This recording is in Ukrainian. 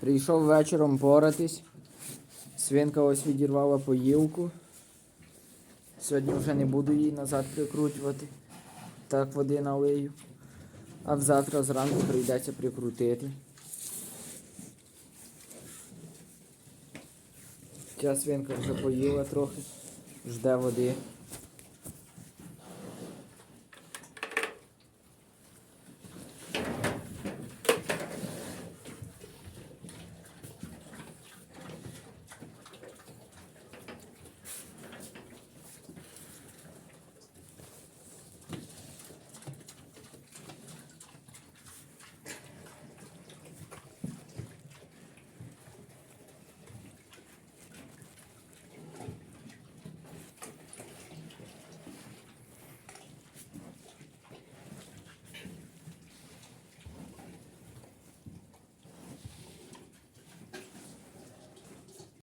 Прийшов вечором поратись. Свинка ось відірвала поїлку. Сьогодні вже не буду її назад прикручувати. Так води налию. А завтра зранку прийдеться прикрутити. Ця свинка вже поїла трохи, жде води.